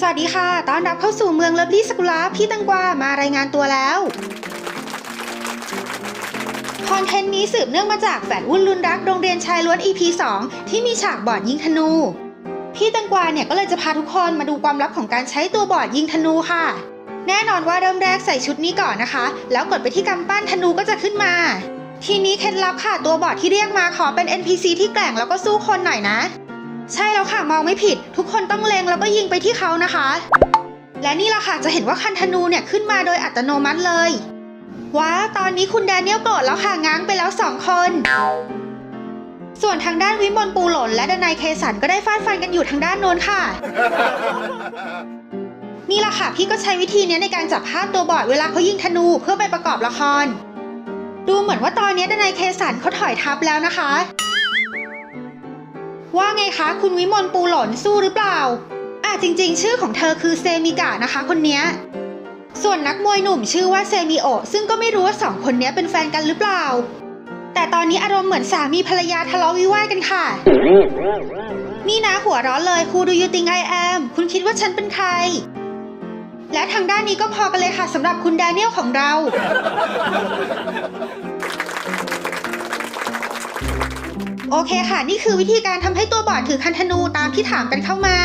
สวัสดีค่ะ ต้อนรับเข้าสู่เมืองเลิฟลี่สกุลาพี่ตังกวามารายงานตัวแล้ว คอนเทนต์นี้สืบเนื่องมาจากแฝดวุ่นลุนรักโรงเรียนชายล้วน EP 2 ที่มีฉากบอดยิงธนู พี่ตังกวาเนี่ยก็เลยจะพาทุกคนมาดูความลับของการใช้ตัวบอดยิงธนูค่ะ แน่นอนว่าเริ่มแรกใส่ชุดนี้ก่อนนะคะ แล้วกดไปที่กำปั้นธนูก็จะขึ้นมา ทีนี้เคล็ดลับค่ะตัวบอดที่เรียกมาขอเป็น NPC ที่แกร่งแล้วก็สู้คนหน่อยนะ ใช่แล้วค่ะมองไม่ผิด ทุกคนต้องเล็งแล้วก็ยิงไปที่เขานะคะ และนี่ละค่ะจะเห็นว่าคันธนูเนี่ยขึ้นมาโดยอัตโนมัติเลยว้าตอนนี้คุณแดเนียลโกรธแล้วค่ะง้างไปแล้วสองคน ส่วนทางด้านวิมลปูหล่นและดนายเคสันก็ได้ฟาดฟันกันอยู่ทางด้านโน้นค่ะ นี่ละค่ะพี่ก็ใช้วิธีนี้ในการจับภาพตัวบอดเวลาเขายิงธนูเพื่อไปประกอบละคร ดูเหมือนว่าตอนนี้ดนายเคสันเขาถอยทับแล้วนะคะ ว่าไงคะ คุณวิมลปูหล่นสู้หรือเปล่าอะจริงๆ ชื่อของเธอคือเซมิกะนะคะคนเนี้ย ส่วนนักมวยหนุ่มชื่อว่าเซมิโอซึ่งก็ไม่รู้ว่าสองคนนี้เป็นแฟนกันหรือเปล่า แต่ตอนนี้อารมณ์เหมือนสามีภรรยาทะเลาะวิวาทกันค่ะ นี่นะหัวร้อนเลย Who do you think I am คุณคิดว่าฉันเป็นใคร และทางด้านนี้ก็พอกันเลยค่ะสำหรับคุณแดเนียลของเรา โอเคค่ะ นี่คือวิธีการทำให้ตัวบอร์ดถือคันธนูตามที่ถามกันเข้ามา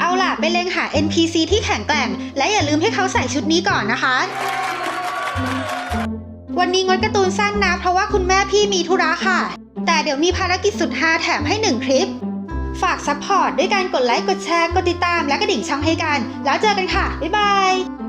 เอาล่ะ ไปเล็งหา NPC ที่แข็งแกร่ง และอย่าลืมให้เขาใส่ชุดนี้ก่อนนะคะ วันนี้งดการ์ตูนสั้นนะ เพราะว่าคุณแม่พี่มีธุระค่ะ แต่เดี๋ยวมีภารกิจสุดฮาแถมให้หนึ่งคลิป ฝากซัพพอร์ตด้วยการกดไลค์ กดแชร์ กดติดตาม และกระดิ่งช่องให้กัน แล้วเจอกันค่ะ บ๊ายบาย